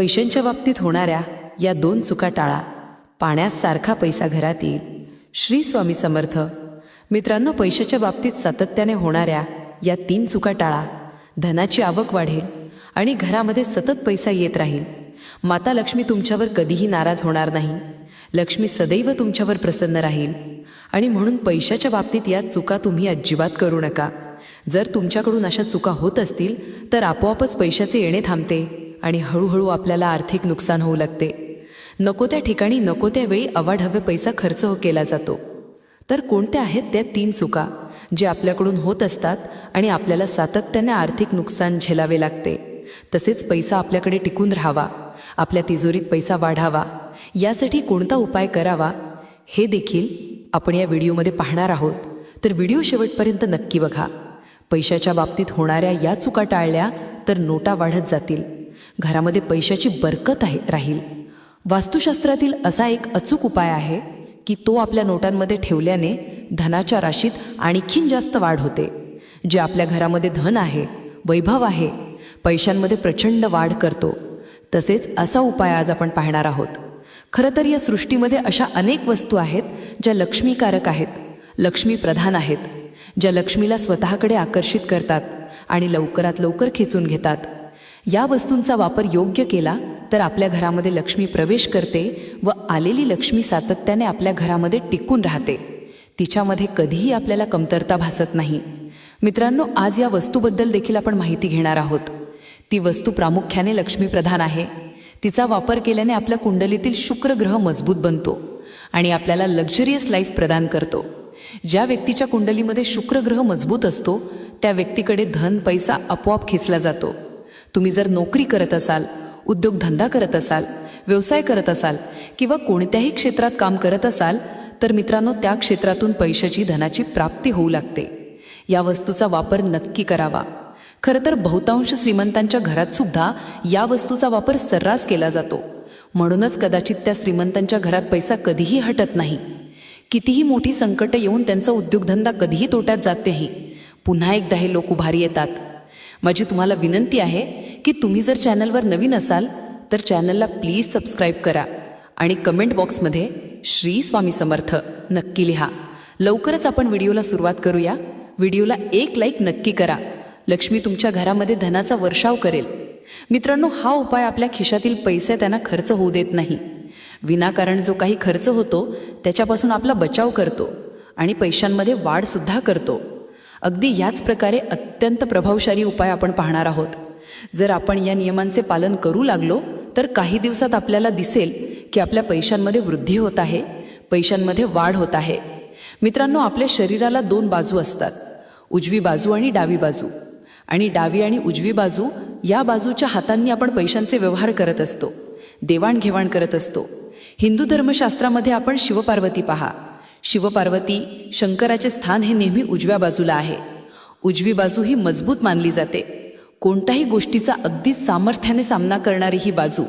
पैशांच्या बाबतीत होणाऱ्या या दोन चुका टाळा. पाण्यास सारखा पैसा घरात येईल. श्री स्वामी समर्थ. मित्रांनो पैशाच्या बाबतीत सातत्याने होणाऱ्या या तीन चुका टाळा. धनाची आवक वाढेल आणि घरामध्ये सतत पैसा येत राहील. माता लक्ष्मी तुमच्यावर कधीही नाराज होणार नाही. लक्ष्मी सदैव तुमच्यावर प्रसन्न राहील. आणि म्हणून पैशाच्या बाबतीत या चुका तुम्ही अजिबात करू नका. जर तुमच्याकडून अशा चुका होत असतील तर आपोआपच पैशाचे येणे थांबते. आणि हळूहळू आपल्याला आर्थिक नुकसान होऊ लागते. नको त्या ठिकाणी नको त्या वेळी अवाढव्य पैसा खर्च हो केला जातो. तर कोणत्या आहेत त्या तीन चुका जे आपल्याकडून होत असतात आणि आपल्याला सातत्याने आर्थिक नुकसान झेलावे लागते? तसेच पैसा आपल्याकडे टिकून राहावा आपल्या तिजोरीत पैसा वाढावा यासाठी कोणता उपाय करावा हे देखील आपण या व्हिडिओमध्ये पाहणार आहोत. तर व्हिडिओ शेवटपर्यंत नक्की बघा. पैशाच्या बाबतीत होणाऱ्या या चुका टाळल्या तर नोटा वाढत जातील. घरामध्ये पैशाची बरकत आहे राहील. वास्तुशास्त्रातील असा एक अचूक उपाय आहे की तो आपल्या नोटांमध्ये ठेवल्याने धनाच्या राशीत आणखीन जास्त वाढ होते. जे आपल्या घरामध्ये धन आहे वैभव आहे पैशांमध्ये प्रचंड वाढ करतो. तसेच असा उपाय आज आपण पाहणार आहोत. खरं तर या सृष्टीमध्ये अशा अनेक वस्तू आहेत ज्या लक्ष्मीकारक आहेत लक्ष्मी प्रधान आहेत ज्या लक्ष्मीला स्वतःकडे आकर्षित करतात आणि लवकरात लवकर खेचून घेतात. या वस्तूंचा वापर योग्य केला तर आपल्या घरामध्ये लक्ष्मी प्रवेश करते व आलेली लक्ष्मी सातत्याने आपल्या घरामध्ये टिकून राहते. तिच्यामध्ये कधीही आपल्याला कमतरता भासत नाही. मित्रांनो आज या वस्तूबद्दल देखील आपण माहिती घेणार आहोत. ती वस्तू प्रामुख्याने लक्ष्मीप्रधान आहे. तिचा वापर केल्याने आपल्या कुंडलीतील शुक्र ग्रह मजबूत बनतो आणि आपल्याला लक्झरियस लाईफ प्रदान करतो. ज्या व्यक्तीच्या कुंडलीमध्ये शुक्र ग्रह मजबूत असतो त्या व्यक्तीकडे धन पैसा आपोआप खेचला जातो. तुम्ही जर नोकरी करत असाल उद्योगधंदा करत असाल व्यवसाय करत असाल किंवा कोणत्याही क्षेत्रात काम करत असाल तर मित्रांनो त्या क्षेत्रातून पैशाची धनाची प्राप्ती होऊ लागते. या वस्तूचा वापर नक्की करावा. खरं तर बहुतांश श्रीमंतांच्या घरात सुद्धा या वस्तूचा वापर सर्रास केला जातो. म्हणूनच कदाचित त्या श्रीमंतांच्या घरात पैसा कधीही हटत नाही. कितीही मोठी संकटं येऊन त्यांचा उद्योगधंदा कधीही तोट्यात जातेही. पुन्हा एकदा हे लोक उभारी येतात. माझी तुम्हाला विनंती आहे की तुम्ही जर चॅनलवर नवीन असाल तर चॅनलला प्लीज सबस्क्राईब करा आणि कमेंट बॉक्समध्ये श्री स्वामी समर्थ नक्की लिहा. लवकरच आपण व्हिडिओला सुरुवात करूया. व्हिडिओला एक लाईक नक्की करा. लक्ष्मी तुमच्या घरामध्ये धनाचा वर्षाव करेल. मित्रांनो हा उपाय आपल्या खिशातील पैसे त्यांना खर्च होऊ देत नाही. विनाकारण जो काही खर्च होतो त्याच्यापासून आपला बचाव करतो आणि पैशांमध्ये वाढसुद्धा करतो. अगदी याच प्रकारे अत्यंत प्रभावशाली उपाय आपण पाहणार आहोत. जर आपण या नियमांचे पालन करू लागलो तर काही दिवसात आपल्याला दिसेल की आपल्या पैशांमध्ये वृद्धी होत आहे पैशांमध्ये वाढ होत आहे. मित्रांनो आपल्या शरीराला दोन बाजू असतात उजवी बाजू आणि डावी बाजू. आणि डावी आणि उजवी बाजू या बाजूच्या हातांनी आपण पैशांचे व्यवहार करत असतो देवाणघेवाण करत असतो. हिंदू धर्मशास्त्रामध्ये आपण शिवपार्वती पहा. शिवपार्वती शंकराचे स्थान हे नेहमी उजव्या बाजूला आहे. उजवी बाजू ही मजबूत मानली जाते. कोणत्याही गोष्टीचा अगदी सामर्थ्याने सामना करणारी ही बाजू.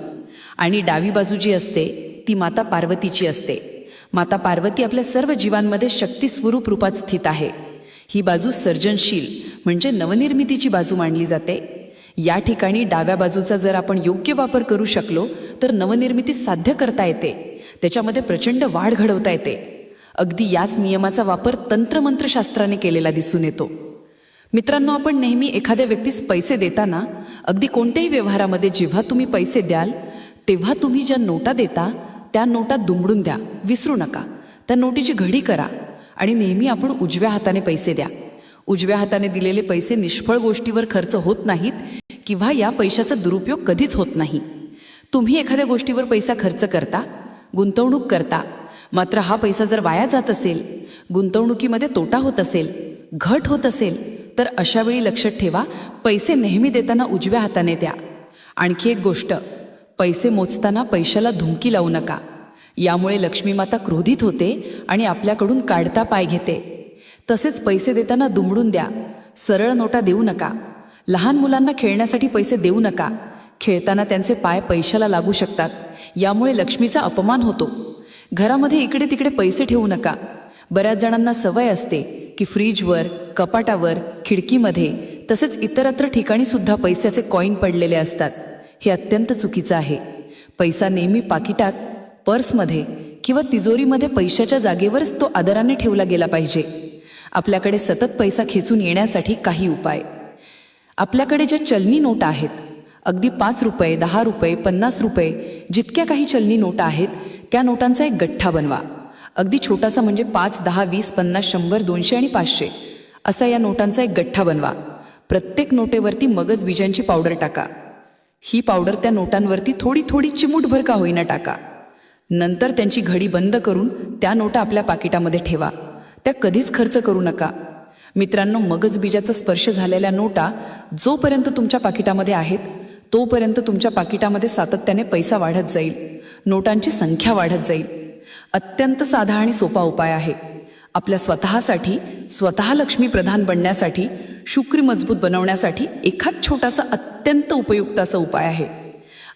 आणि डावी बाजू जी असते ती माता पार्वतीची असते. माता पार्वती आपल्या सर्व जीवांमध्ये शक्ती स्वरूप रूपात स्थित आहे. ही बाजू सर्जनशील म्हणजे नवनिर्मितीची बाजू मानली जाते. या ठिकाणी डाव्या बाजूचा जर आपण योग्य वापर करू शकलो तर नवनिर्मिती साध्य करता येते. त्याच्यामध्ये प्रचंड वाढ घडवता येते. अगदी याच नियमाचा वापर तंत्रमंत्रशास्त्राने केलेला दिसून येतो. मित्रांनो आपण नेहमी एखाद्या व्यक्तीस पैसे देताना अगदी कोणत्याही व्यवहारामध्ये जेव्हा तुम्ही पैसे द्याल तेव्हा तुम्ही ज्या नोटा देता त्या नोटा दुमडून द्या विसरू नका. त्या नोटीची घडी करा आणि नेहमी आपण उजव्या हाताने पैसे द्या. उजव्या हाताने दिलेले पैसे निष्फळ गोष्टीवर खर्च होत नाहीत किंवा या पैशाचा दुरुपयोग कधीच होत नाही. तुम्ही एखाद्या गोष्टीवर पैसा खर्च करता गुंतवणूक करता मात्र हा पैसा जर वाया जात असेल गुंतवणुकीमध्ये तोटा होत असेल घट होत असेल तर अशावेळी लक्षात ठेवा पैसे नेहमी देताना उजव्या हाताने द्या. आणखी एक गोष्ट पैसे मोजताना पैशाला धुमकी लावू नका. यामुळे लक्ष्मीमाता क्रोधित होते आणि आपल्याकडून काढता पाय घेते. तसेच पैसे देताना दुमडून द्या. सरळ नोटा देऊ नका. लहान मुलांना खेळण्यासाठी पैसे देऊ नका. खेळताना त्यांचे पाय पैशाला लागू शकतात. यामुळे लक्ष्मीचा अपमान होतो. घरामध्ये इकडे तिकडे पैसे ठेवू नका. बऱ्याच जणांना सवय असते की फ्रीजवर कपाटावर खिडकीमध्ये तसेच इतरत्र ठिकाणी सुद्धा पैशाचे कॉईन पडलेले असतात. हे अत्यंत चुकीचं आहे. पैसा नेहमी पाकिटात पर्समध्ये किंवा तिजोरीमध्ये पैशाच्या जागेवरच तो आदराने ठेवला गेला पाहिजे. आपल्याकडे सतत पैसा खेचून येण्यासाठी काही उपाय. आपल्याकडे ज्या चलनी नोटा आहेत अगदी पाच रुपये दहा रुपये पन्नास रुपये जितक्या काही चलनी नोटा आहेत त्या नोटांचा एक गठ्ठा बनवा. अगदी छोटासा म्हणजे पाच दहा वीस पन्नास शंभर दोनशे आणि पाचशे. असा या नोटांचा एक गठ्ठा बनवा. प्रत्येक नोटेवरती मगज बीजांची पावडर टाका. ही पावडर त्या नोटांवरती थोडी थोडी चिमूटभर का होईना टाका. नंतर त्यांची घडी बंद करून त्या नोटा आपल्या पाकिटामध्ये ठेवा. त्या कधीच खर्च करू नका. मित्रांनो मगज बीजाचा स्पर्श झालेल्या नोटा जोपर्यंत तुमच्या पाकिटामध्ये आहेत तोपर्यंत तुमच्या पाकिटामध्ये सातत्याने पैसा वाढत जाईल. नोटांची संख्या वाढत जाईल. अत्यंत साधा आणि सोपा उपाय आहे. आपल्या स्वतःसाठी स्वतः लक्ष्मी प्रधान बनण्यासाठी शुक्री मजबूत बनवण्यासाठी एखाद छोटासा अत्यंत उपयुक्त असा उपाय आहे.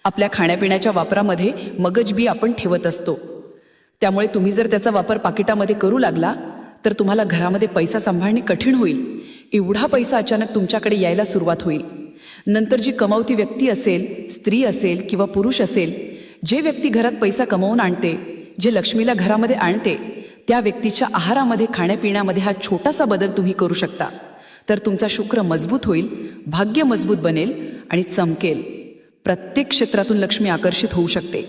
आपल्या खाण्यापिण्याच्या वापरामध्ये मगजबी आपण ठेवत असतो. त्यामुळे तुम्ही जर त्याचा वापर पाकिटामध्ये करू लागला तर तुम्हाला घरामध्ये पैसा सांभाळणे कठीण होईल. एवढा पैसा अचानक तुमच्याकडे यायला सुरुवात होईल. नंतर जी कमावती व्यक्ती असेल स्त्री असेल किंवा पुरुष असेल जे व्यक्ती घरात पैसा कमवून आणते जे लक्ष्मीला घरामध्ये आणते त्या व्यक्तीच्या आहारामध्ये खाण्यापिण्यामध्ये हा छोटासा बदल तुम्ही करू शकता. तर तुमचा शुक्र मजबूत होईल भाग्य मजबूत बनेल आणि चमकेल. प्रत्येक क्षेत्रातून लक्ष्मी आकर्षित होऊ शकते.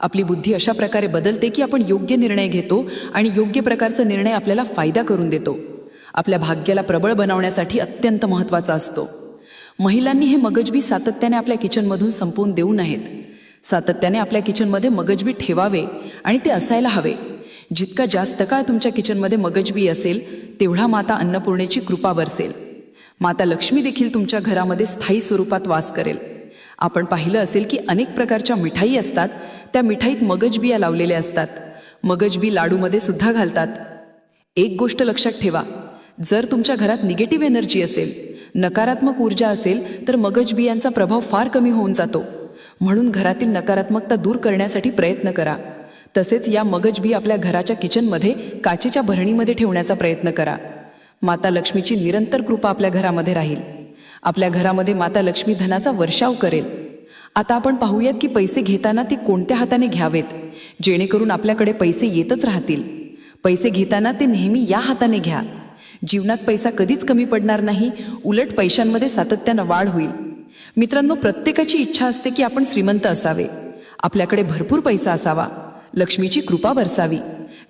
आपली बुद्धी अशा प्रकारे बदलते की आपण योग्य निर्णय घेतो आणि योग्य प्रकारचा निर्णय आपल्याला फायदा करून देतो. आपल्या भाग्याला प्रबळ बनवण्यासाठी अत्यंत महत्त्वाचा असतो. महिलांनी हे मगजबी सातत्याने आपल्या किचनमधून संपवून देऊ नयेत. सातत्याने आपल्या किचनमध्ये मगजबी ठेवावे आणि ते असायला हवे. जितका जास्त काळ तुमच्या किचनमध्ये मगजबी असेल तेवढा माता अन्नपूर्णेची कृपा बरसेल. माता लक्ष्मी देखील तुमच्या घरामध्ये स्थायी स्वरूपात वास करेल. आपण पाहिलं असेल की अनेक प्रकारच्या मिठाई असतात त्या मिठाईत मगजबिया लावलेल्या असतात. मगजबी लाडूमध्ये सुद्धा घालतात. एक गोष्ट लक्षात ठेवा जर तुमच्या घरात निगेटिव्ह एनर्जी असेल नकारात्मक ऊर्जा असेल तर मगजबियांचा प्रभाव फार कमी होऊन जातो. म्हणून घरातील नकारात्मकता दूर करण्यासाठी प्रयत्न करा. तसेच या मगजबी आपल्या घराच्या किचनमध्ये काचेच्या भरणीमध्ये ठेवण्याचा प्रयत्न करा. माता लक्ष्मीची निरंतर कृपा आपल्या घरामध्ये राहील. आपल्या घरामध्ये माता लक्ष्मी धनाचा वर्षाव करेल. आता आपण पाहूयात की पैसे घेताना ते कोणत्या हाताने घ्यावेत? जेणेकरून आपल्याकडे पैसे येतच राहतील. पैसे घेताना ते नेहमी या हाताने घ्या. जीवनात पैसा कधीच कमी पडणार नाही. उलट पैशांमध्ये सातत्यानं वाढ होईल. मित्रांनो प्रत्येकाची इच्छा असते की आपण श्रीमंत असावे. आपल्याकडे भरपूर पैसा असावा. लक्ष्मीची कृपा बरसावी.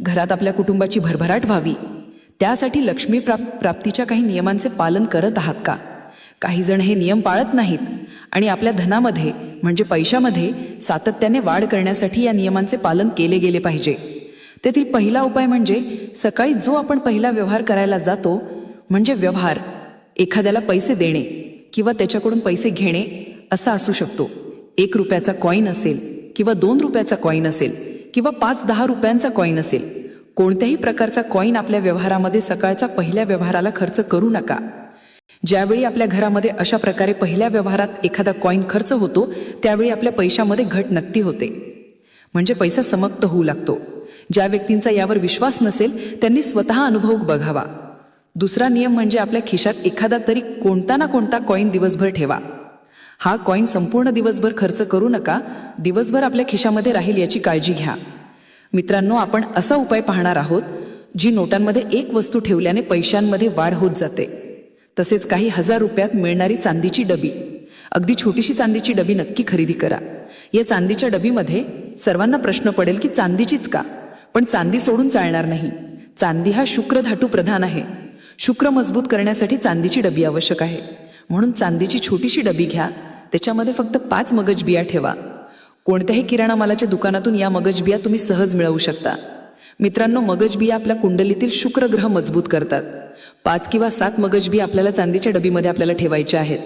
घरात आपल्या कुटुंबाची भरभराट व्हावी. त्यासाठी लक्ष्मी प्राप प्राप्तीच्या काही नियमांचे पालन करत आहात का? काही जण हे नियम पाळत नाहीत. आणि आपल्या धनामध्ये म्हणजे पैशामध्ये सातत्याने वाढ करण्यासाठी या नियमांचे पालन केले गेले पाहिजे. तेथील पहिला उपाय म्हणजे सकाळी जो आपण पहिला व्यवहार करायला जातो म्हणजे व्यवहार एखाद्याला पैसे देणे. किंवा त्याच्याकडून पैसे घेणे असा असू शकतो. एक रुपयाचा कॉईन असेल किंवा दोन रुपयाचा कॉईन असेल किंवा पाच दहा रुपयांचा कॉईन असेल. कोणत्याही प्रकारचा कॉईन आपल्या व्यवहारामध्ये सकाळचा पहिल्या व्यवहाराला खर्च करू नका. ज्यावेळी आपल्या घरामध्ये अशा प्रकारे पहिल्या व्यवहारात एखादा कॉईन खर्च होतो त्यावेळी आपल्या पैशामध्ये घट नक्की होते. म्हणजे पैसा समक्त होऊ लागतो. ज्या व्यक्तींचा यावर विश्वास नसेल त्यांनी स्वतः अनुभव बघावा. दुसरा नियम म्हणजे आपल्या खिशात एखादा तरी कोणता ना कोणता कॉईन दिवसभर ठेवा. हा कॉईन संपूर्ण दिवसभर खर्च करू नका दिवसभर आपल्या खिशामध्ये राहील याची काळजी घ्या. मित्रांनो आपण असा उपाय पाहणार आहोत जी नोटांमध्ये एक वस्तू ठेवल्याने पैशांमध्ये वाढ होत जाते. तसेच काही हजार रुपयात मिळणारी चांदीची डबी. अगदी छोटीशी चांदीची डबी नक्की खरेदी करा. या चांदीच्या डबीमध्ये सर्वांना प्रश्न पडेल की चांदीचीच का? पण चांदी सोडून चालणार नाही. चांदी हा शुक्र धातू प्रधान आहे. शुक्र मजबूत करण्यासाठी चांदीची डबी आवश्यक आहे. म्हणून चांदीची छोटीशी डबी घ्या. त्याच्यामध्ये फक्त पाच मगज बिया ठेवा. कोणत्याही किराणा मालाच्या दुकानातून या मगजबिया तुम्ही सहज मिळवू शकता. मित्रांनो मगजबिया आपल्या कुंडलीतील शुक्र ग्रह मजबूत करतात. पाच किंवा सात मगजबिया आपल्याला चांदीच्या डबीमध्ये आपल्याला ठेवायच्या आहेत.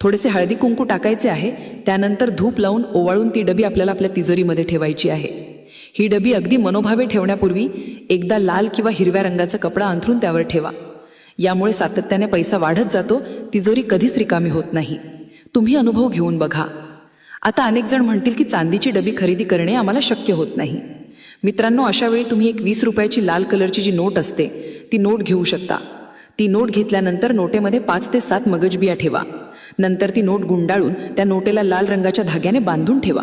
थोडेसे हळदी कुंकू टाकायचे आहे. त्यानंतर धूप लावून ओवाळून ती डबी आपल्याला आपल्या तिजोरीमध्ये ठेवायची आहे. ही डबी अगदी मनोभावे ठेवण्यापूर्वी एकदा लाल किंवा हिरव्या रंगाचा कपडा अंथरून त्यावर ठेवा. यामुळे सातत्याने पैसा वाढत जातो तिजोरी कधीच रिकामी होत नाही. तुम्ही अनुभव घेऊन बघा. आता अनेक जण म्हणतील की चांदीची डबी खरेदी करणे आम्हाला शक्य होत नाही. मित्रांनो अशा वेळी तुम्ही एक वीस रुपयाची लाल कलरची जी नोट असते ती नोट घेऊ शकता. ती नोट घेतल्यानंतर नोटेमध्ये पाच ते सात मगजबिया ठेवा. नंतर ती नोट गुंडाळून त्या नोटेला लाल रंगाच्या धाग्याने बांधून ठेवा.